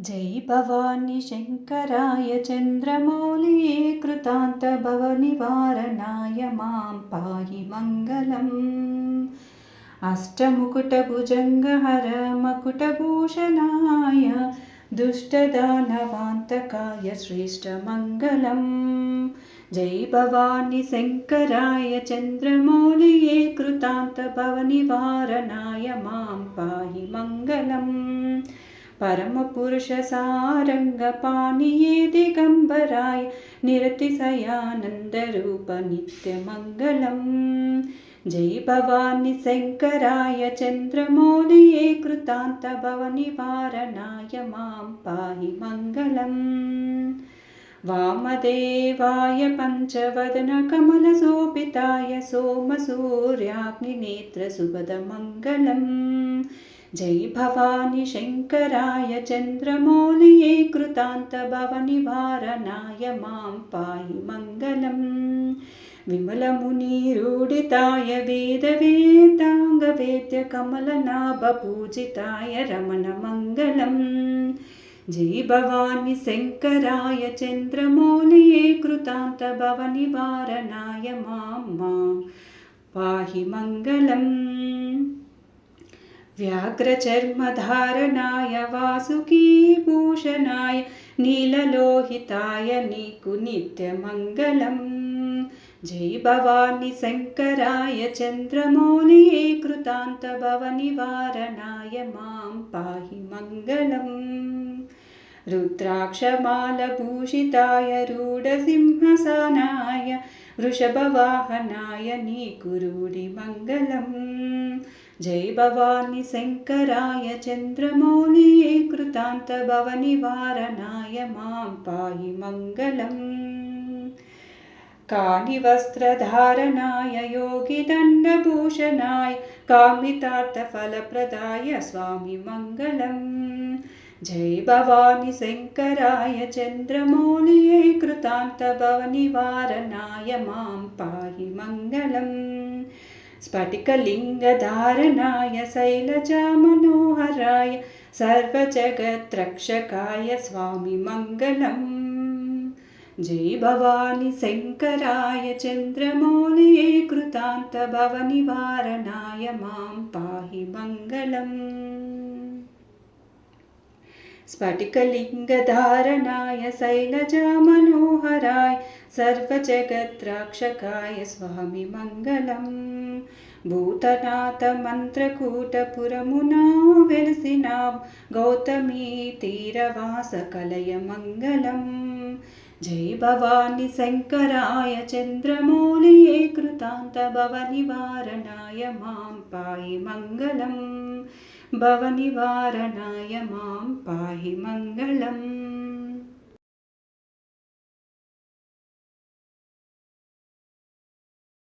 जय भवानि शङ्कराय चन्द्रमौलिये कृतान्तभवनिवारणाय मां पाहि मङ्गलम्। अष्टमुकुटभुजङ्गहर मकुटभूषणाय दुष्टदानवान्तकाय श्रेष्ठमङ्गलम्। जय भवानि शङ्कराय चन्द्रमौलिये कृतान्तभवनिवारणाय मां पाहि मङ्गलम् परमपुरुषसारङ्गपाणिये दिगम्बराय निरतिशयानन्दरूप नित्यमङ्गलम् जय भवानि शङ्कराय चन्द्रमौलिये कृतान्तभवनिवारणाय मां पाहि मङ्गलम् वामदेवाय पञ्चवदनकमलशोभिताय सोमसूर्याग्निनेत्रसुभदमङ्गलम् जय भवानि शङ्कराय चन्द्रमौलिये कृतान्तभवनिवारणाय मां पाहि मङ्गलम्। विमलमुनिरूढिताय वेदवेदाङ्गवेद्यकमलनाभपूजिताय रमणमङ्गलम् जय भवानि शङ्कराय चन्द्रमौलिये कृतान्तभवनिवारणाय मां मां पाहि मङ्गलम्। व्याघ्रचर्मधारणाय वासुकीभूषणाय नीललोहिताय निकुनित्यमङ्गलम् जय भवानि शङ्कराय चन्द्रमौलिये कृतान्तभवनिवारणाय मां पाहि मङ्गलम्। रुद्राक्षमालभूषिताय रूढसिंहसानाय वृषभवाहनाय नीकुरुडिमङ्गलम्। जय भवानि शङ्कराय चन्द्रमौलिये कृतान्तभवनिवारणाय मां पाहि मङ्गलम् कानिवस्त्रधारणाय योगिदण्डभूषणाय कामितार्थफलप्रदाय स्वामि मङ्गलम्। जय भवानि शङ्कराय चन्द्रमौलिये कृतान्तभवनिवारणाय मां पाहि मङ्गलम्। स्फटिकलिङ्गधारणाय शैलजामनोहराय सर्वजगत्रक्षकाय स्वामि मङ्गलम् जय भवानि शङ्कराय चन्द्रमौलिये कृतान्तभवनिवारणाय मां पाहि मङ्गलम्। स्फटिकलिङ्गधारणाय शैलजामनोहराय सर्वजगद्राक्षकाय स्वामि मङ्गलम्। भूतनाथमन्त्रकूटपुरमुना वेलसिनां गौतमी तीरवासकलय मङ्गलम् जय भवानि शङ्कराय चन्द्रमौलिये कृतान्तभवनिवारणाय मां पाहि मङ्गलम्। भवनिवारणाय मां पाहि मङ्गलम्